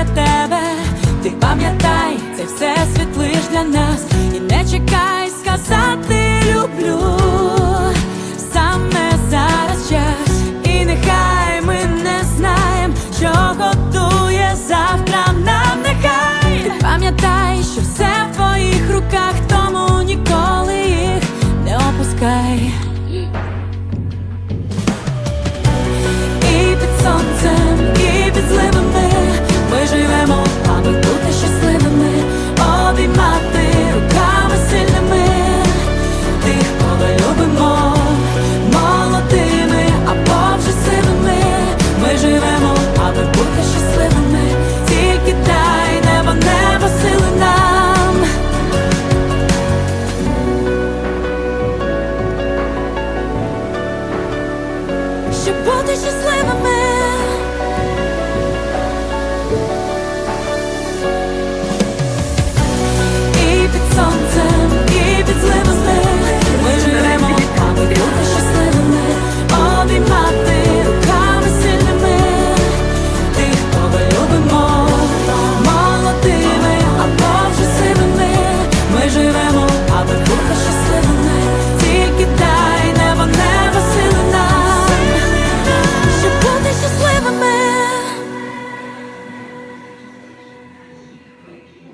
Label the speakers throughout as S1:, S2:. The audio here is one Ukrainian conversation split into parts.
S1: Для тебе, ти пам'ятай, це все світ лиш для нас, і не чекай сказати люблю. Щоб бути щасливими.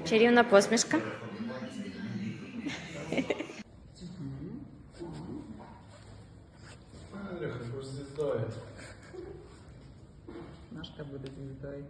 S2: Чарівна посмішка.
S3: Звіздою.
S4: Буде звіздою.